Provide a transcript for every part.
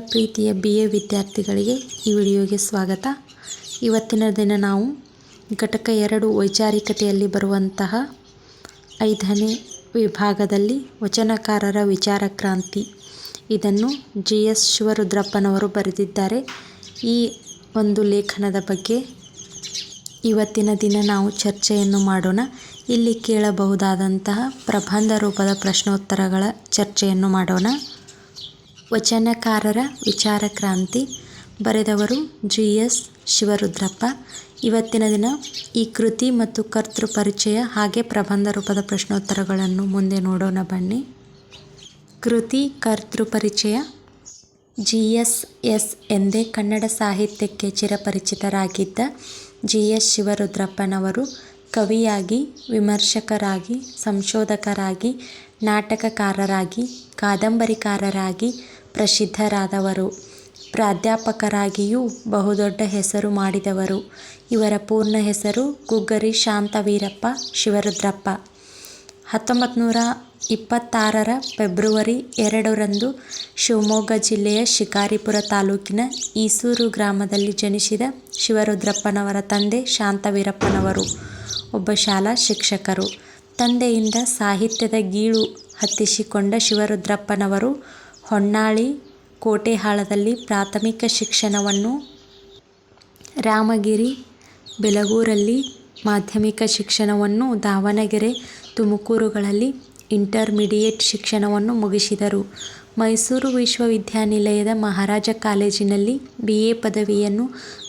ಪ್ರೀತಿಯ B A ವಿದ್ಯಾರ್ಥಿಗಳಿಗೆ ಈ ವಿಡಿಯೋಗೆ ಸ್ವಾಗತ. ಇವತ್ತಿನ ದಿನ ನಾವು ಘಟಕ ಎರಡು ವೈಚಾರಿಕತೆಯಲ್ಲಿ ಬರುವಂತಹ ಐದನೇ ವಿಭಾಗದಲ್ಲಿ ವಚನಕಾರರ ವಿಚಾರ ಕ್ರಾಂತಿ. ಇದನ್ನು ಜಿ ಎಸ್ ಶಿವರುದ್ರಪ್ಪನವರು ಬರೆದಿದ್ದಾರೆ. ಈ ಒಂದು ಲೇಖನದ ಬಗ್ಗೆ ಇವತ್ತಿನ ದಿನ ನಾವು ಚರ್ಚೆಯನ್ನು ಮಾಡೋಣ. ಇಲ್ಲಿ ಕೇಳಬಹುದಾದಂತಹ ಪ್ರಬಂಧ ರೂಪದ ಪ್ರಶ್ನೋತ್ತರಗಳ ಚರ್ಚೆಯನ್ನು ಮಾಡೋಣ. ವಚನಕಾರರ ವಿಚಾರ ಕ್ರಾಂತಿ ಬರೆದವರು ಜಿ. ಎಸ್. ಶಿವರುದ್ರಪ್ಪ. ಇವತ್ತಿನ ದಿನ ಈ ಕೃತಿ ಮತ್ತು ಕರ್ತೃ ಪರಿಚಯ ಹಾಗೆ ಪ್ರಬಂಧ ರೂಪದ ಪ್ರಶ್ನೋತ್ತರಗಳನ್ನು ಮುಂದೆ ನೋಡೋಣ ಬನ್ನಿ. ಕೃತಿ, ಕರ್ತೃ ಪರಿಚಯ. ಜಿ. ಎಸ್. ಎಸ್. ಎಂದೇ ಕನ್ನಡ ಸಾಹಿತ್ಯಕ್ಕೆ ಚಿರಪರಿಚಿತರಾಗಿದ್ದ ಜಿ. ಎಸ್. ಶಿವರುದ್ರಪ್ಪನವರು ಕವಿಯಾಗಿ, ವಿಮರ್ಶಕರಾಗಿ, ಸಂಶೋಧಕರಾಗಿ, ನಾಟಕಕಾರರಾಗಿ, ಕಾದಂಬರಿಕಾರರಾಗಿ ಪ್ರಸಿದ್ಧರಾದವರು. ಪ್ರಾಧ್ಯಾಪಕರಾಗಿಯೂ ಬಹುದೊಡ್ಡ ಹೆಸರು ಮಾಡಿದವರು. ಇವರ ಪೂರ್ಣ ಹೆಸರು ಗುಗ್ಗರಿ ಶಾಂತವೀರಪ್ಪ ಶಿವರುದ್ರಪ್ಪ. ಹತ್ತೊಂಬತ್ತು ನೂರ ಇಪ್ಪತ್ತಾರರ ಫೆಬ್ರವರಿ ಎರಡರಂದು ಶಿವಮೊಗ್ಗ ಜಿಲ್ಲೆಯ ಶಿಕಾರಿಪುರ ತಾಲೂಕಿನ ಈಸೂರು ಗ್ರಾಮದಲ್ಲಿ ಜನಿಸಿದ ಶಿವರುದ್ರಪ್ಪನವರ ತಂದೆ ಶಾಂತವೀರಪ್ಪನವರು. ಒಬ್ಬ ಶಾಲಾ ಶಿಕ್ಷಕರು. ತಂದೆಯಿಂದ ಸಾಹಿತ್ಯದ ಗೀಳು ಹತ್ತಿಸಿಕೊಂಡ ಶಿವರುದ್ರಪ್ಪನವರು ಹೊನ್ನಾಳಿ ಕೋಟೆಹಾಳದಲ್ಲಿ ಪ್ರಾಥಮಿಕ ಶಿಕ್ಷಣವನ್ನು ರಾಮಗಿರಿ ಬೆಲಗೂರಲ್ಲಿ ಮಾಧ್ಯಮಿಕ ಶಿಕ್ಷಣವನ್ನು ದಾವಣಗೆರೆ ತುಮಕೂರುಗಳಲ್ಲಿ ಇಂಟರ್ಮಿಡಿಯೇಟ್ ಶಿಕ್ಷಣವನ್ನು ಮುಗಿಸಿದರು. ಮೈಸೂರು ವಿಶ್ವವಿದ್ಯಾನಿಲಯದ ಮಹಾರಾಜ ಕಾಲೇಜಿನಲ್ಲಿ ಬಿ ಎ ಪದವಿಯನ್ನು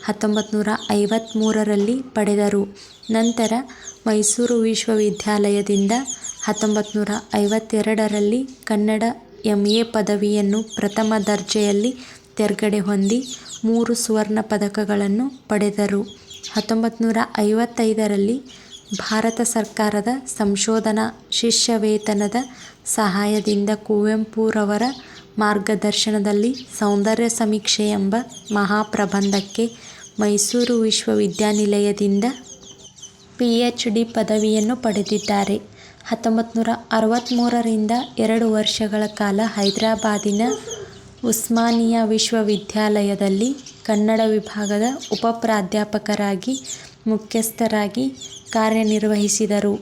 ಹತ್ತೊಂಬತ್ತು ನೂರ ಐವತ್ತ್ಮೂರರಲ್ಲಿ ಪಡೆದರು. ನಂತರ ಮೈಸೂರು ವಿಶ್ವವಿದ್ಯಾಲಯದಿಂದ ಹತ್ತೊಂಬತ್ತು ನೂರ ಐವತ್ತೆರಡರಲ್ಲಿ ಕನ್ನಡ ಎಂ ಎ ಪದವಿಯನ್ನು ಪ್ರಥಮ ದರ್ಜೆಯಲ್ಲಿ ತೆರ್ಗಡೆ ಹೊಂದಿ ಮೂರು ಸುವರ್ಣ ಪದಕಗಳನ್ನು ಪಡೆದರು. ಹತ್ತೊಂಬತ್ತು ನೂರ ಐವತ್ತೈದರಲ್ಲಿ ಭಾರತ ಸರ್ಕಾರದ ಸಂಶೋಧನಾ ಶಿಷ್ಯವೇತನದ ಸಹಾಯದಿಂದ ಕುವೆಂಪುರವರ ಮಾರ್ಗದರ್ಶನದಲ್ಲಿ ಸೌಂದರ್ಯ ಸಮೀಕ್ಷೆ ಎಂಬ ಮಹಾಪ್ರಬಂಧಕ್ಕೆ ಮೈಸೂರು ವಿಶ್ವವಿದ್ಯಾನಿಲಯದಿಂದ ಪಿ ಎಚ್ ಡಿ ಪದವಿಯನ್ನು ಪಡೆದಿದ್ದಾರೆ. ಹತ್ತೊಂಬತ್ತು ನೂರ ಅರವತ್ತ್ಮೂರರಿಂದ ಎರಡು ವರ್ಷಗಳ ಕಾಲ ಹೈದರಾಬಾದಿನ ಉಸ್ಮಾನಿಯಾ ವಿಶ್ವವಿದ್ಯಾಲಯದಲ್ಲಿ ಕನ್ನಡ ವಿಭಾಗದ ಉಪಪ್ರಾಧ್ಯಾಪಕರಾಗಿ ಮುಖ್ಯಸ್ಥರಾಗಿ ಕಾರ್ಯನಿರ್ವಹಿಸಿದರು.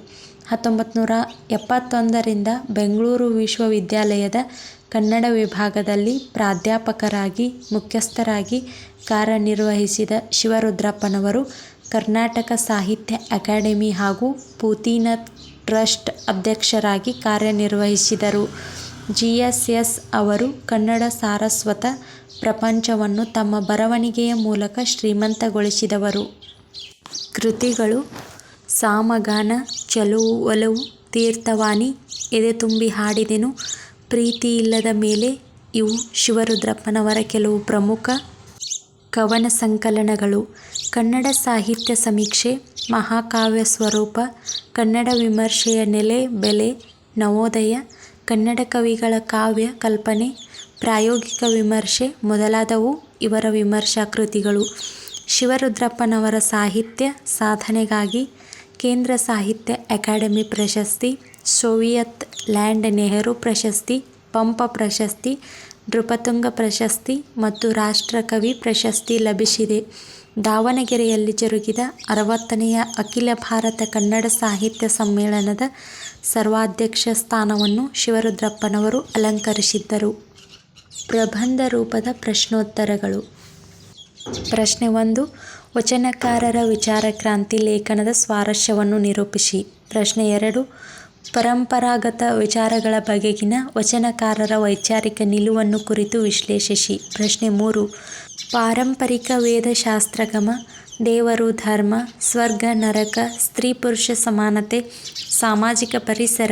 ಹತ್ತೊಂಬತ್ತು ನೂರ ಎಪ್ಪತ್ತೊಂದರಿಂದ ಬೆಂಗಳೂರು ವಿಶ್ವವಿದ್ಯಾಲಯದ ಕನ್ನಡ ವಿಭಾಗದಲ್ಲಿ ಪ್ರಾಧ್ಯಾಪಕರಾಗಿ ಮುಖ್ಯಸ್ಥರಾಗಿ ಕಾರ್ಯನಿರ್ವಹಿಸಿದ ಶಿವರುದ್ರಪ್ಪನವರು ಕರ್ನಾಟಕ ಸಾಹಿತ್ಯ ಅಕಾಡೆಮಿ ಹಾಗೂ ಪೂತಿನ ಟ್ರಸ್ಟ್ ಅಧ್ಯಕ್ಷರಾಗಿ ಕಾರ್ಯನಿರ್ವಹಿಸಿದರು. ಜಿ ಎಸ್ ಎಸ್ ಅವರು ಕನ್ನಡ ಸಾರಸ್ವತ ಪ್ರಪಂಚವನ್ನು ತಮ್ಮ ಬರವಣಿಗೆಯ ಮೂಲಕ ಶ್ರೀಮಂತಗೊಳಿಸಿದವರು. ಕೃತಿಗಳು ಸಾಮಗಾನ ಚಲುವು ಒಲವು, ತೀರ್ಥವಾಣಿ, ಎದೆ ತುಂಬಿ ಹಾಡಿದೆನು, ಪ್ರೀತಿ ಇಲ್ಲದ ಮೇಲೆ ಇವು ಶಿವರುದ್ರಪ್ಪನವರ ಕೆಲವು ಪ್ರಮುಖ ಕವನ ಸಂಕಲನಗಳು. ಕನ್ನಡ ಸಾಹಿತ್ಯ ಸಮೀಕ್ಷೆ ಮಹಾಕಾವ್ಯ ಸ್ವರೂಪ, ಕನ್ನಡ ವಿಮರ್ಶೆಯ ನೆಲೆ, ಬೆಲೆ, ನವೋದಯ, ಕನ್ನಡ ಕವಿಗಳ ಕಾವ್ಯ ಕಲ್ಪನೆ, ಪ್ರಾಯೋಗಿಕ ವಿಮರ್ಶೆ ಮೊದಲಾದವು ಇವರ ವಿಮರ್ಶಾ ಕೃತಿಗಳು ಶಿವರುದ್ರಪ್ಪನವರ ಸಾಹಿತ್ಯ ಸಾಧನೆಗಾಗಿ ಕೇಂದ್ರ ಸಾಹಿತ್ಯ ಅಕಾಡೆಮಿ ಪ್ರಶಸ್ತಿ, ಸೋವಿಯತ್ ಲ್ಯಾಂಡ್ ನೆಹರು ಪ್ರಶಸ್ತಿ, ಪಂಪ ಪ್ರಶಸ್ತಿ, ನೃಪತುಂಗ ಪ್ರಶಸ್ತಿ ಮತ್ತು ರಾಷ್ಟ್ರಕವಿ ಪ್ರಶಸ್ತಿ ಲಭಿಸಿದೆ. ದಾವಣಗೆರೆಯಲ್ಲಿ ಜರುಗಿದ ಅರವತ್ತನೆಯ ಅಖಿಲ ಭಾರತ ಕನ್ನಡ ಸಾಹಿತ್ಯ ಸಮ್ಮೇಳನದ ಸರ್ವಾಧ್ಯಕ್ಷ ಸ್ಥಾನವನ್ನು ಶಿವರುದ್ರಪ್ಪನವರು ಅಲಂಕರಿಸಿದ್ದರು. ಪ್ರಬಂಧ ರೂಪದ ಪ್ರಶ್ನೋತ್ತರಗಳು. ಪ್ರಶ್ನೆ ಒಂದು, ವಚನಕಾರರ ವಿಚಾರ ಕ್ರಾಂತಿ ಲೇಖನದ ಸ್ವಾರಸ್ಯವನ್ನು ನಿರೂಪಿಸಿ. ಪ್ರಶ್ನೆ ಎರಡು, ಪರಂಪರಾಗತ ವಿಚಾರಗಳ ಬಗೆಗಿನ ವಚನಕಾರರ ವೈಚಾರಿಕ ನಿಲುವನ್ನು ಕುರಿತು ವಿಶ್ಲೇಷಿಸಿ. ಪ್ರಶ್ನೆ ಮೂರು ಪಾರಂಪರಿಕ ವೇದಶಾಸ್ತ್ರಗಮ ದೇವರು ಧರ್ಮ ಸ್ವರ್ಗ, ನರಕ, ಸ್ತ್ರೀ ಪುರುಷ ಸಮಾನತೆ, ಸಾಮಾಜಿಕ ಪರಿಸರ,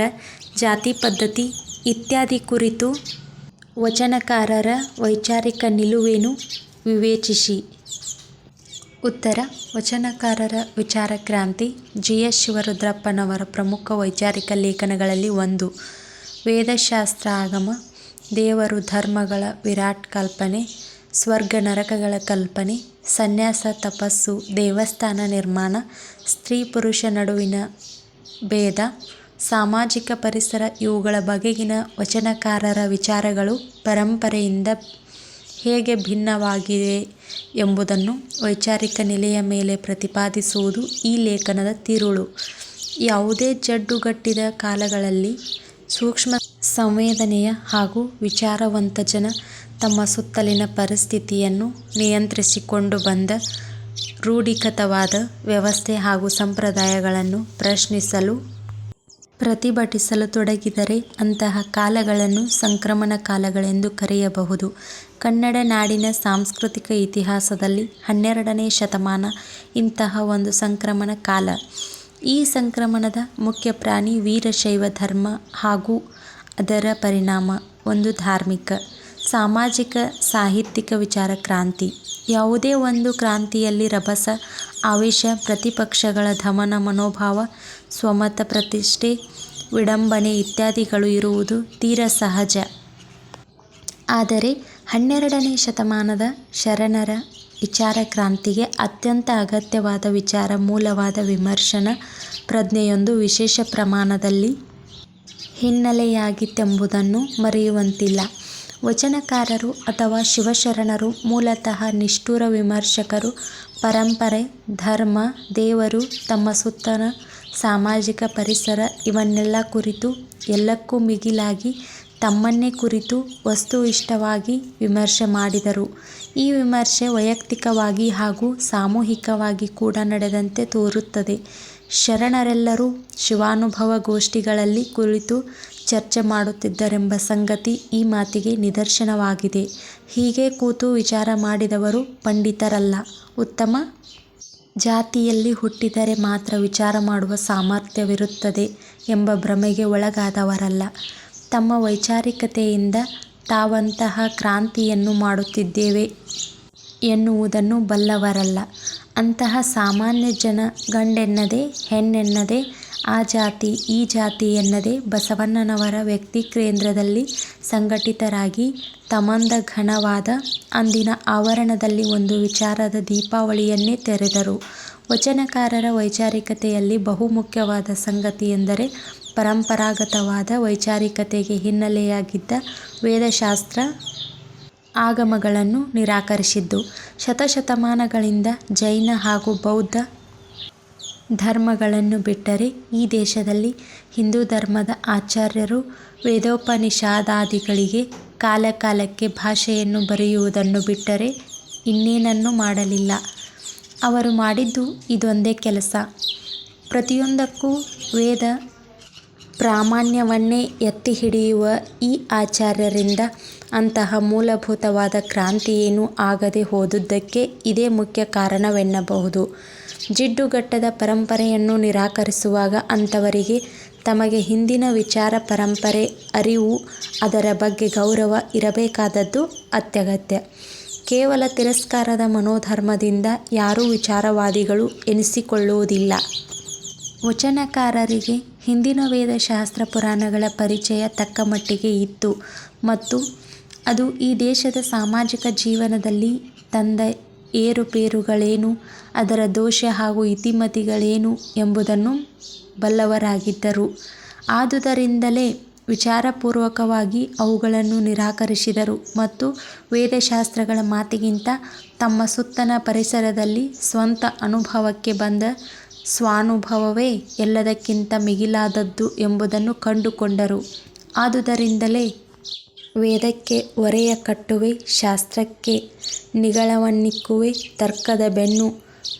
ಜಾತಿ ಪದ್ಧತಿ ಇತ್ಯಾದಿ ಕುರಿತು ವಚನಕಾರರ ವೈಚಾರಿಕ ನಿಲುವೇನು ವಿವೇಚಿಸಿ. ಉತ್ತರ, ವಚನಕಾರರ ವಿಚಾರ ಕ್ರಾಂತಿ, ಜಿ. ಎಸ್. ಶಿವರುದ್ರಪ್ಪನವರ ಪ್ರಮುಖ ವೈಚಾರಿಕ ಲೇಖನಗಳಲ್ಲಿ ಒಂದು. ವೇದಶಾಸ್ತ್ರ ಆಗಮ ದೇವರು ಧರ್ಮಗಳ ವಿರಾಟ್ ಕಲ್ಪನೆ ಸ್ವರ್ಗ ನರಕಗಳ ಕಲ್ಪನೆ, ಸನ್ಯಾಸ, ತಪಸ್ಸು, ದೇವಸ್ಥಾನ ನಿರ್ಮಾಣ, ಸ್ತ್ರೀ ಪುರುಷ ನಡುವಿನ ಭೇದ, ಸಾಮಾಜಿಕ ಪರಿಸರ, ಇವುಗಳ ಬಗೆಗಿನ ವಚನಕಾರರ ವಿಚಾರಗಳು ಪರಂಪರೆಯಿಂದ ಹೇಗೆ ಭಿನ್ನವಾಗಿವೆ ಎಂಬುದನ್ನು ವೈಚಾರಿಕ ನೆಲೆಯ ಮೇಲೆ ಪ್ರತಿಪಾದಿಸುವುದು ಈ ಲೇಖನದ ತಿರುಳು. ಯಾವುದೇ ಜಡ್ಡುಗಟ್ಟಿದ ಕಾಲಗಳಲ್ಲಿ ಸೂಕ್ಷ್ಮ ಸಂವೇದನೆಯ ಹಾಗೂ ವಿಚಾರವಂತ ಜನ ತಮ್ಮ ಸುತ್ತಲಿನ ಪರಿಸ್ಥಿತಿಯನ್ನು ನಿಯಂತ್ರಿಸಿಕೊಂಡು ಬಂದ ರೂಢಿಕತವಾದ ವ್ಯವಸ್ಥೆ ಹಾಗೂ ಸಂಪ್ರದಾಯಗಳನ್ನು ಪ್ರಶ್ನಿಸಲು, ಪ್ರತಿಭಟಿಸಲು ತೊಡಗಿದರೆ ಅಂತಹ ಕಾಲಗಳನ್ನು ಸಂಕ್ರಮಣ ಕಾಲಗಳೆಂದು ಕರೆಯಬಹುದು. ಕನ್ನಡ ನಾಡಿನ ಸಾಂಸ್ಕೃತಿಕ ಇತಿಹಾಸದಲ್ಲಿ ಹನ್ನೆರಡನೇ ಶತಮಾನ ಇಂತಹ ಒಂದು ಸಂಕ್ರಮಣ ಕಾಲ. ಈ ಸಂಕ್ರಮಣದ ಮುಖ್ಯ ಪ್ರಾಣಿ ವೀರಶೈವ ಧರ್ಮ ಹಾಗೂ ಅದರ ಪರಿಣಾಮ ಒಂದು ಧಾರ್ಮಿಕ, ಸಾಮಾಜಿಕ, ಸಾಹಿತ್ಯಿಕ ವಿಚಾರ ಕ್ರಾಂತಿ. ಯಾವುದೇ ಒಂದು ಕ್ರಾಂತಿಯಲ್ಲಿ ರಭಸ, ಆವೇಶ, ಪ್ರತಿಪಕ್ಷಗಳ ದಮನ ಮನೋಭಾವ, ಸ್ವಮತ ಪ್ರತಿಷ್ಠೆ, ವಿಡಂಬನೆ ಇತ್ಯಾದಿಗಳು ಇರುವುದು ತೀರ ಸಹಜ. ಆದರೆ ಹನ್ನೆರಡನೇ ಶತಮಾನದ ಶರಣರ ವಿಚಾರ ಕ್ರಾಂತಿಗೆ ಅತ್ಯಂತ ಅಗತ್ಯವಾದ ವಿಚಾರ ಮೂಲವಾದ ವಿಮರ್ಶನ ಪ್ರಜ್ಞೆಯೊಂದು ವಿಶೇಷ ಪ್ರಮಾಣದಲ್ಲಿ ಹಿನ್ನೆಲೆಯಾಗಿತ್ತೆಂಬುದನ್ನು ಮರೆಯುವಂತಿಲ್ಲ. ವಚನಕಾರರು ಅಥವಾ ಶಿವಶರಣರು ಮೂಲತಃ ನಿಷ್ಠುರ ವಿಮರ್ಶಕರು. ಪರಂಪರೆ, ಧರ್ಮ, ದೇವರು, ತಮ್ಮ ಸುತ್ತನ ಸಾಮಾಜಿಕ ಪರಿಸರ ಇವನ್ನೆಲ್ಲ ಕುರಿತು ಎಲ್ಲಕ್ಕೂ ಮಿಗಿಲಾಗಿ ತಮ್ಮನ್ನೇ ಕುರಿತು ವಸ್ತುನಿಷ್ಠವಾಗಿ ವಿಮರ್ಶೆ ಮಾಡಿದರು. ಈ ವಿಮರ್ಶೆ ವೈಯಕ್ತಿಕವಾಗಿ ಹಾಗೂ ಸಾಮೂಹಿಕವಾಗಿ ಕೂಡ ನಡೆದಂತೆ ತೋರುತ್ತದೆ. ಶರಣರೆಲ್ಲರೂ ಶಿವಾನುಭವ ಗೋಷ್ಠಿಗಳಲ್ಲಿ ಕುಳಿತು ಚರ್ಚೆ ಮಾಡುತ್ತಿದ್ದರೆಂಬ ಸಂಗತಿ ಈ ಮಾತಿಗೆ ನಿದರ್ಶನವಾಗಿದೆ. ಹೀಗೆ ಕೂತು ವಿಚಾರ ಮಾಡಿದವರು ಪಂಡಿತರಲ್ಲ, ಉತ್ತಮ ಜಾತಿಯಲ್ಲಿ ಹುಟ್ಟಿದರೆ ಮಾತ್ರ ವಿಚಾರ ಮಾಡುವ ಸಾಮರ್ಥ್ಯವಿರುತ್ತದೆ ಎಂಬ ಭ್ರಮೆಗೆ ಒಳಗಾದವರಲ್ಲ, ತಮ್ಮ ವೈಚಾರಿಕತೆಯಿಂದ ತಾವಂತಹ ಕ್ರಾಂತಿಯನ್ನು ಮಾಡುತ್ತಿದ್ದೇವೆ ಎನ್ನುವುದನ್ನು ಬಲ್ಲವರಲ್ಲ. ಅಂತಹ ಸಾಮಾನ್ಯ ಜನ ಗಂಡೆನ್ನದೆ, ಹೆಣ್ಣೆನ್ನದೆ, ಆ ಜಾತಿ, ಈ ಜಾತಿ ಎನ್ನದೆ ಬಸವಣ್ಣನವರ ವ್ಯಕ್ತಿ ಕೇಂದ್ರದಲ್ಲಿ ಸಂಘಟಿತರಾಗಿ ತಮಂದ ಘನವಾದ ಅಂದಿನ ಆವರಣದಲ್ಲಿ ಒಂದು ವಿಚಾರದ ದೀಪಾವಳಿಯನ್ನೇ ತೆರೆದರು. ವಚನಕಾರರ ವೈಚಾರಿಕತೆಯಲ್ಲಿ ಬಹುಮುಖ್ಯವಾದ ಸಂಗತಿಯೆಂದರೆ ಪರಂಪರಾಗತವಾದ ವೈಚಾರಿಕತೆಗೆ ಹಿನ್ನೆಲೆಯಾಗಿದ್ದ ವೇದಶಾಸ್ತ್ರ, ಆಗಮಗಳನ್ನು ನಿರಾಕರಿಸಿದ್ದು. ಶತಶತಮಾನಗಳಿಂದ ಜೈನ ಹಾಗೂ ಬೌದ್ಧ ಧರ್ಮಗಳನ್ನು ಬಿಟ್ಟರೆ ಈ ದೇಶದಲ್ಲಿ ಹಿಂದೂ ಧರ್ಮದ ಆಚಾರ್ಯರು ವೇದೋಪನಿಷದಾದಿಗಳಿಗೆ ಕಾಲಕಾಲಕ್ಕೆ ಭಾಷೆಯನ್ನು ಬರೆಯುವುದನ್ನು ಬಿಟ್ಟರೆ ಇನ್ನೇನನ್ನೂ ಮಾಡಲಿಲ್ಲ. ಅವರು ಮಾಡಿದ್ದು ಇದೊಂದೇ ಕೆಲಸ. ಪ್ರತಿಯೊಂದಕ್ಕೂ ವೇದ ಪ್ರಾಮಾಣ್ಯವನ್ನೇ ಎತ್ತಿ ಹಿಡಿಯುವ ಈ ಆಚಾರ್ಯರಿಂದ ಅಂತಹ ಮೂಲಭೂತವಾದ ಕ್ರಾಂತಿಯೇನೂ ಆಗದೆ ಹೋದುದಕ್ಕೆ ಇದೇ ಮುಖ್ಯ ಕಾರಣವೆನ್ನಬಹುದು. ಜಿಡ್ಡುಗಟ್ಟದ ಪರಂಪರೆಯನ್ನು ನಿರಾಕರಿಸುವಾಗ ಅಂಥವರಿಗೆ ತಮಗೆ ಹಿಂದಿನ ವಿಚಾರ ಪರಂಪರೆ ಅರಿವು, ಅದರ ಬಗ್ಗೆ ಗೌರವ ಇರಬೇಕಾದದ್ದು ಅತ್ಯಗತ್ಯ. ಕೇವಲ ತಿರಸ್ಕಾರದ ಮನೋಧರ್ಮದಿಂದ ಯಾರೂ ವಿಚಾರವಾದಿಗಳು ಎನಿಸಿಕೊಳ್ಳುವುದಿಲ್ಲ. ವಚನಕಾರರಿಗೆ ಹಿಂದಿನ ವೇದಶಾಸ್ತ್ರ ಪುರಾಣಗಳ ಪರಿಚಯ ತಕ್ಕಮಟ್ಟಿಗೆ ಇತ್ತು ಮತ್ತು ಅದು ಈ ದೇಶದ ಸಾಮಾಜಿಕ ಜೀವನದಲ್ಲಿ ತಂದ ಏರುಪೇರುಗಳೇನು, ಅದರ ದೋಷ ಹಾಗೂ ಇತಿಮತಿಗಳೇನು ಎಂಬುದನ್ನು ಬಲ್ಲವರಾಗಿದ್ದರು. ಆದುದರಿಂದಲೇ ವಿಚಾರಪೂರ್ವಕವಾಗಿ ಅವುಗಳನ್ನು ನಿರಾಕರಿಸಿದರು ಮತ್ತು ವೇದಶಾಸ್ತ್ರಗಳ ಮಾತಿಗಿಂತ ತಮ್ಮ ಸುತ್ತನ ಪರಿಸರದಲ್ಲಿ ಸ್ವಂತ ಅನುಭವಕ್ಕೆ ಬಂದ ಸ್ವಾನುಭವವೇ ಎಲ್ಲದಕ್ಕಿಂತ ಮಿಗಿಲಾದದ್ದು ಎಂಬುದನ್ನು ಕಂಡುಕೊಂಡರು. ಆದುದರಿಂದಲೇ ವೇದಕ್ಕೆ ಒರೆಯ ಕಟ್ಟುವೆ, ಶಾಸ್ತ್ರಕ್ಕೆ ನಿಗಳವನ್ನಿಕ್ಕುವೆ, ತರ್ಕದ ಬೆನ್ನು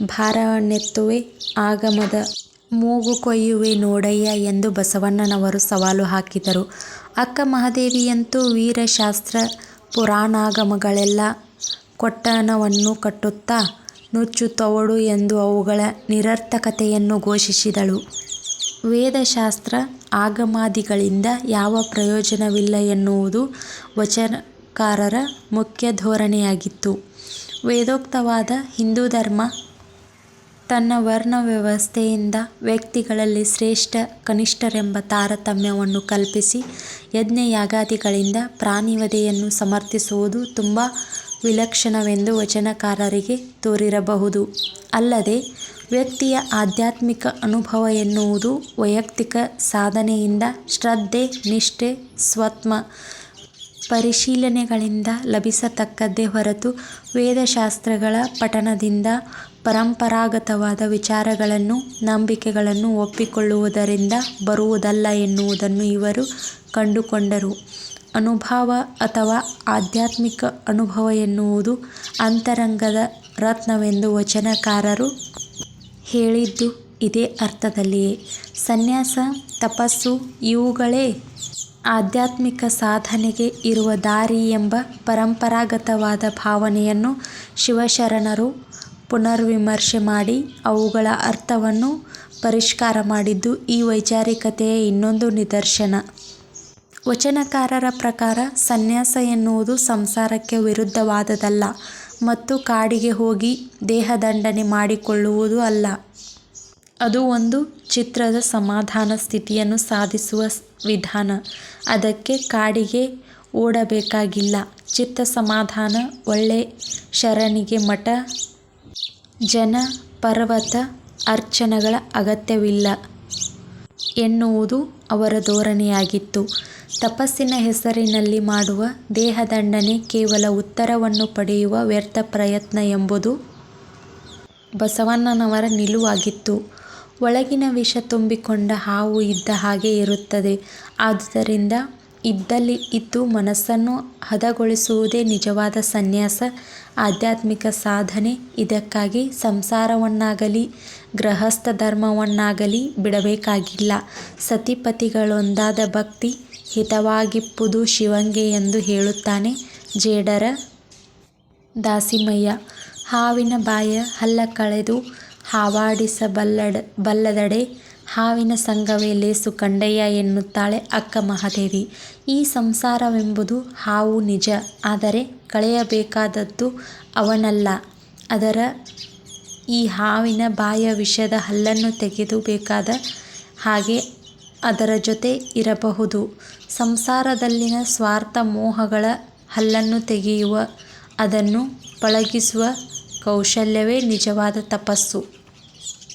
ಭಾರವನ್ನೆತ್ತುವೆ, ಆಗಮದ ಮೂಗು ಕೊಯ್ಯುವೆ ನೋಡಯ್ಯ ಎಂದು ಬಸವಣ್ಣನವರು ಸವಾಲು ಹಾಕಿದರು. ಅಕ್ಕ ಮಹಾದೇವಿಯಂತೂ ವೀರಶಾಸ್ತ್ರ ಪುರಾಣಾಗಮಗಳೆಲ್ಲ ಕೊಟ್ಟಣವನ್ನು ಕಟ್ಟುತ್ತಾ ನುಚ್ಚು ತವಡು ಎಂದು ಅವುಗಳ ನಿರರ್ಥಕತೆಯನ್ನು ಘೋಷಿಸಿದಳು. ವೇದಶಾಸ್ತ್ರ ಆಗಮಾದಿಗಳಿಂದ ಯಾವ ಪ್ರಯೋಜನವಿಲ್ಲ ಎನ್ನುವುದು ವಚನಕಾರರ ಮುಖ್ಯ ಧೋರಣೆಯಾಗಿತ್ತು. ವೇದೋಕ್ತವಾದ ಹಿಂದೂ ಧರ್ಮ ತನ್ನ ವರ್ಣ ವ್ಯವಸ್ಥೆಯಿಂದ ವ್ಯಕ್ತಿಗಳಲ್ಲಿ ಶ್ರೇಷ್ಠ, ಕನಿಷ್ಠರೆಂಬ ತಾರತಮ್ಯವನ್ನು ಕಲ್ಪಿಸಿ ಯಜ್ಞ ಯಾಗಾದಿಗಳಿಂದ ಪ್ರಾಣಿವಧೆಯನ್ನು ಸಮರ್ಥಿಸುವುದು ತುಂಬ ವಿಲಕ್ಷಣವೆಂದು ವಚನಕಾರರಿಗೆ ತೋರಿರಬಹುದು. ಅಲ್ಲದೆ ವ್ಯಕ್ತಿಯ ಆಧ್ಯಾತ್ಮಿಕ ಅನುಭವ ಎನ್ನುವುದು ವೈಯಕ್ತಿಕ ಸಾಧನೆಯಿಂದ ಶ್ರದ್ಧೆ, ನಿಷ್ಠೆ, ಸ್ವತ್ಮ ಪರಿಶೀಲನೆಗಳಿಂದ ಲಭಿಸತಕ್ಕದ್ದೇ ಹೊರತು ವೇದಶಾಸ್ತ್ರಗಳ ಪಠಣದಿಂದ ಪರಂಪರಾಗತವಾದ ವಿಚಾರಗಳನ್ನು ನಂಬಿಕೆಗಳನ್ನು ಒಪ್ಪಿಕೊಳ್ಳುವುದರಿಂದ ಬರುವುದಲ್ಲ ಎನ್ನುವುದನ್ನು ಇವರು ಕಂಡುಕೊಂಡರು. ಅನುಭವ ಅಥವಾ ಆಧ್ಯಾತ್ಮಿಕ ಅನುಭವ ಎನ್ನುವುದು ಅಂತರಂಗದ ರತ್ನವೆಂದು ವಚನಕಾರರು ಹೇಳಿದ್ದು ಇದೇ ಅರ್ಥದಲ್ಲಿಯೇ. ಸನ್ಯಾಸ, ತಪಸ್ಸು ಇವುಗಳೇ ಆಧ್ಯಾತ್ಮಿಕ ಸಾಧನೆಗೆ ಇರುವ ದಾರಿ ಎಂಬ ಪರಂಪರಾಗತವಾದ ಭಾವನೆಯನ್ನು ಶಿವಶರಣರು ಪುನರ್ವಿಮರ್ಶೆ ಮಾಡಿ ಅವುಗಳ ಅರ್ಥವನ್ನು ಪರಿಷ್ಕಾರ ಮಾಡಿದ್ದು ಈ ವೈಚಾರಿಕತೆಯ ಇನ್ನೊಂದು ನಿದರ್ಶನ. ವಚನಕಾರರ ಪ್ರಕಾರ ಸನ್ಯಾಸ ಎನ್ನುವುದು ಸಂಸಾರಕ್ಕೆ ವಿರುದ್ಧವಾದದ್ದಲ್ಲ ಮತ್ತು ಕಾಡಿಗೆ ಹೋಗಿ ದೇಹದಂಡನೆ ಮಾಡಿಕೊಳ್ಳುವುದು ಅಲ್ಲ. ಅದು ಒಂದು ಚಿತ್ರದ ಸಮಾಧಾನ ಸ್ಥಿತಿಯನ್ನು ಸಾಧಿಸುವ ವಿಧಾನ. ಅದಕ್ಕೆ ಕಾಡಿಗೆ ಓಡಬೇಕಾಗಿಲ್ಲ. ಚಿತ್ತ ಸಮಾಧಾನ ಒಳ್ಳೆ ಶರಣಿಗೆ ಮಠ, ಜನ, ಪರ್ವತ ಅರ್ಚನೆಗಳ ಅಗತ್ಯವಿಲ್ಲ ಎನ್ನುವುದು ಅವರ ಧೋರಣೆಯಾಗಿತ್ತು. ತಪಸ್ಸಿನ ಹೆಸರಿನಲ್ಲಿ ಮಾಡುವ ದೇಹದಂಡನೆ ಕೇವಲ ಉತ್ತರವನ್ನು ಪಡೆಯುವ ವ್ಯರ್ಥ ಪ್ರಯತ್ನ ಎಂಬುದು ಬಸವಣ್ಣನವರ ನಿಲುವಾಗಿತ್ತು. ಒಳಗಿನ ವಿಷ ತುಂಬಿಕೊಂಡ ಹಾವು ಇದ್ದ ಹಾಗೆ ಇರುತ್ತದೆ. ಆದುದರಿಂದ ಇದ್ದಲ್ಲಿ ಇದ್ದು ಮನಸ್ಸನ್ನು ಹದಗೊಳಿಸುವುದೇ ನಿಜವಾದ ಸನ್ಯಾಸ, ಆಧ್ಯಾತ್ಮಿಕ ಸಾಧನೆ. ಇದಕ್ಕಾಗಿ ಸಂಸಾರವನ್ನಾಗಲಿ ಗೃಹಸ್ಥ ಧರ್ಮವನ್ನಾಗಲಿ ಬಿಡಬೇಕಾಗಿಲ್ಲ. ಸತಿಪತಿಗಳೊಂದಾದ ಭಕ್ತಿ ಹಿತವಾಗಿಪ್ಪುದು ಶಿವಂಗೆ ಎಂದು ಹೇಳುತ್ತಾನೆ ಜೇಡರ ದಾಸಿಮಯ್ಯ. ಹಾವಿನ ಬಾಯ ಹಲ್ಲ ಕಳೆದು ಹಾವಾಡಿಸಬಲ್ಲದಡೆ ಹಾವಿನ ಸಂಗವೇ ಲೇಸು ಕಂಡಯ್ಯ ಎನ್ನುತ್ತಾಳೆ ಅಕ್ಕ ಮಹಾದೇವಿ. ಈ ಸಂಸಾರವೆಂಬುದು ಹಾವು ನಿಜ. ಆದರೆ ಕಳೆಯಬೇಕಾದದ್ದು ಅವನಲ್ಲ, ಅದರ ಈ ಹಾವಿನ ಬಾಯ ವಿಷದ ಹಲ್ಲನ್ನು ತೆಗೆಯಬೇಕಾದ ಹಾಗೆ ಅದರ ಜೊತೆ ಇರಬಹುದು. ಸಂಸಾರದಲ್ಲಿನ ಸ್ವಾರ್ಥ ಮೋಹಗಳ ಹಲ್ಲನ್ನು ತೆಗೆಯುವ, ಅದನ್ನು ಪಳಗಿಸುವ ಕೌಶಲ್ಯವೇ ನಿಜವಾದ ತಪಸ್ಸು.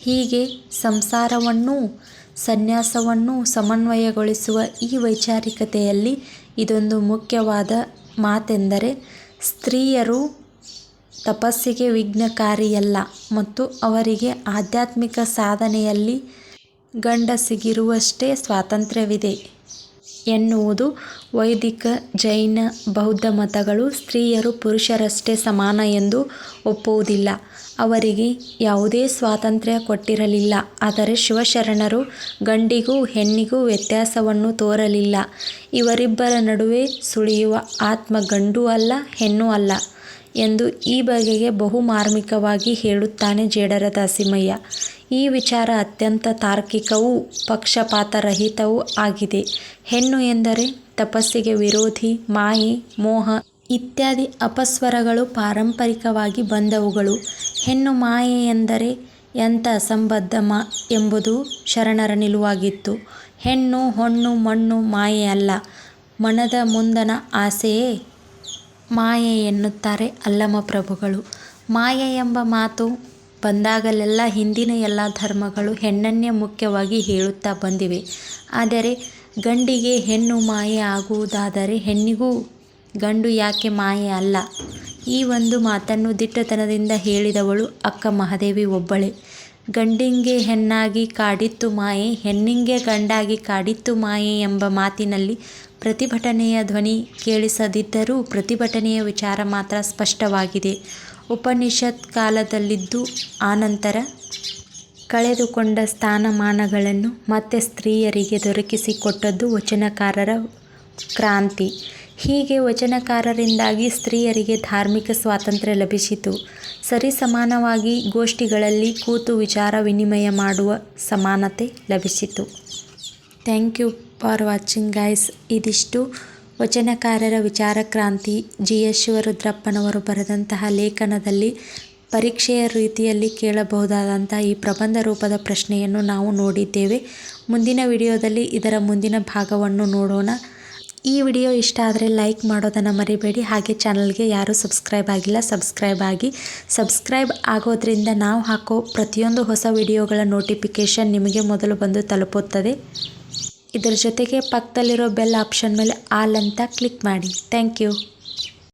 ಹೀಗೆ ಸಂಸಾರವನ್ನೂ ಸನ್ಯಾಸವನ್ನೂ ಸಮನ್ವಯಗೊಳಿಸುವ ಈ ವೈಚಾರಿಕತೆಯಲ್ಲಿ ಇದೊಂದು ಮುಖ್ಯವಾದ ಮಾತೆಂದರೆ ಸ್ತ್ರೀಯರು ತಪಸ್ಸಿಗೆ ವಿಘ್ನಕಾರಿಯಲ್ಲ ಮತ್ತು ಅವರಿಗೆ ಆಧ್ಯಾತ್ಮಿಕ ಸಾಧನೆಯಲ್ಲಿ ಗಂಡಸಿಗಿರುವಷ್ಟೇ ಸ್ವಾತಂತ್ರ್ಯವಿದೆ ಎನ್ನುವುದು. ವೈದಿಕ, ಜೈನ, ಬೌದ್ಧ ಮತಗಳು ಸ್ತ್ರೀಯರು ಪುರುಷರಷ್ಟೇ ಸಮಾನ ಎಂದು ಒಪ್ಪುವುದಿಲ್ಲ. ಅವರಿಗೆ ಯಾವುದೇ ಸ್ವಾತಂತ್ರ್ಯ ಕೊಟ್ಟಿರಲಿಲ್ಲ. ಆದರೆ ಶಿವಶರಣರು ಗಂಡಿಗೂ ಹೆಣ್ಣಿಗೂ ವ್ಯತ್ಯಾಸವನ್ನು ತೋರಲಿಲ್ಲ. ಇವರಿಬ್ಬರ ನಡುವೆ ಸುಳಿಯುವ ಆತ್ಮ ಗಂಡೂ ಅಲ್ಲ ಹೆಣ್ಣೂ ಅಲ್ಲ ಎಂದು ಈ ಬಗೆಗೆ ಬಹುಮಾರ್ಮಿಕವಾಗಿ ಹೇಳುತ್ತಾನೆ ಜೇಡರ ದಾಸಿಮಯ್ಯ. ಈ ವಿಚಾರ ಅತ್ಯಂತ ತಾರ್ಕಿಕವೂ ಪಕ್ಷಪಾತರಹಿತವೂ ಆಗಿದೆ. ಹೆಣ್ಣು ಎಂದರೆ ತಪಸ್ಸಿಗೆ ವಿರೋಧಿ, ಮಾಯೆ, ಮೋಹ ಇತ್ಯಾದಿ ಅಪಸ್ವರಗಳು ಪಾರಂಪರಿಕವಾಗಿ ಬಂದವುಗಳು. ಹೆಣ್ಣು ಮಾಯೆ ಎಂದರೆ ಎಂಥ ಅಸಂಬದ್ಧ ಎಂಬುದು ಶರಣರ ನಿಲುವಾಗಿತ್ತು. ಹೆಣ್ಣು ಹೊಣ್ಣು, ಮಣ್ಣು ಮಾಯೆ ಅಲ್ಲ. ಮನದ ಮುಂದನ ಆಸೆಯೇ ಮಾಯೆ ಎನ್ನುತ್ತಾರೆ ಅಲ್ಲಮ ಪ್ರಭುಗಳು. ಮಾಯೆ ಎಂಬ ಮಾತು ಬಂದಾಗಲೆಲ್ಲ ಹಿಂದಿನ ಎಲ್ಲ ಧರ್ಮಗಳು ಹೆಣ್ಣನ್ನೇ ಮುಖ್ಯವಾಗಿ ಹೇಳುತ್ತಾ ಬಂದಿವೆ. ಆದರೆ ಗಂಡಿಗೆ ಹೆಣ್ಣು ಮಾಯೆ ಆಗುವುದಾದರೆ ಹೆಣ್ಣಿಗೂ ಗಂಡು ಯಾಕೆ ಮಾಯೆ ಅಲ್ಲ? ಈ ಒಂದು ಮಾತನ್ನು ದಿಟ್ಟತನದಿಂದ ಹೇಳಿದವಳು ಅಕ್ಕ ಮಹಾದೇವಿ ಒಬ್ಬಳೆ ಗಂಡಿಂಗೆ ಹೆಣ್ಣಾಗಿ ಕಾಡಿತ್ತು ಮಾಯೆ, ಹೆಣ್ಣಿಂಗೆ ಗಂಡಾಗಿ ಕಾಡಿತ್ತು ಮಾಯೆ ಎಂಬ ಮಾತಿನಲ್ಲಿ ಪ್ರತಿಭಟನೆಯ ಧ್ವನಿ ಕೇಳಿಸದಿದ್ದರೂ ಪ್ರತಿಭಟನೆಯ ವಿಚಾರ ಮಾತ್ರ ಸ್ಪಷ್ಟವಾಗಿದೆ. ಉಪನಿಷತ್ ಕಾಲದಲ್ಲಿದ್ದು ಆನಂತರ ಕಳೆದುಕೊಂಡ ಸ್ಥಾನಮಾನಗಳನ್ನು ಮತ್ತೆ ಸ್ತ್ರೀಯರಿಗೆ ದೊರಕಿಸಿಕೊಟ್ಟದ್ದು ವಚನಕಾರರ ಕ್ರಾಂತಿ. ಹೀಗೆ ವಚನಕಾರರಿಂದಾಗಿ ಸ್ತ್ರೀಯರಿಗೆ ಧಾರ್ಮಿಕ ಸ್ವಾತಂತ್ರ್ಯ ಲಭಿಸಿತು. ಸರಿಸಮಾನವಾಗಿ ಗೋಷ್ಠಿಗಳಲ್ಲಿ ಕೂತು ವಿಚಾರ ವಿನಿಮಯ ಮಾಡುವ ಸಮಾನತೆ ಲಭಿಸಿತು. Thank you for watching guys. ಇದಿಷ್ಟು ವಚನಕಾರರ ವಿಚಾರಕ್ರಾಂತಿ, ಜಿ. ಎಸ್. ಶಿವರುದ್ರಪ್ಪನವರು ಬರೆದಂತಹ ಲೇಖನದಲ್ಲಿ ಪರೀಕ್ಷೆಯ ರೀತಿಯಲ್ಲಿ ಕೇಳಬಹುದಾದಂತಹ ಈ ಪ್ರಬಂಧ ರೂಪದ ಪ್ರಶ್ನೆಯನ್ನು ನಾವು ನೋಡಿದ್ದೇವೆ. ಮುಂದಿನ ವಿಡಿಯೋದಲ್ಲಿ ಇದರ ಮುಂದಿನ ಭಾಗವನ್ನು ನೋಡೋಣ. ಈ ವಿಡಿಯೋ ಇಷ್ಟ ಆದರೆ ಲೈಕ್ ಮಾಡೋದನ್ನು ಮರಿಬೇಡಿ. ಹಾಗೆ ಚಾನಲ್ಗೆ ಯಾರೂ ಸಬ್ಸ್ಕ್ರೈಬ್ ಆಗಿಲ್ಲ, ಸಬ್ಸ್ಕ್ರೈಬ್ ಆಗಿ. ಸಬ್ಸ್ಕ್ರೈಬ್ ಆಗೋದ್ರಿಂದ ನಾವು ಹಾಕೋ ಪ್ರತಿಯೊಂದು ಹೊಸ ವಿಡಿಯೋಗಳ ನೋಟಿಫಿಕೇಷನ್ ನಿಮಗೆ ಮೊದಲು ಬಂದು ತಲುಪುತ್ತದೆ. ಇದರ ಜೊತೆಗೆ ಪಕ್ಕದಲ್ಲಿರೋ ಬೆಲ್ ಆಪ್ಷನ್ ಮೇಲೆ ಆಲ್ ಅಂತ ಕ್ಲಿಕ್ ಮಾಡಿ. Thank you.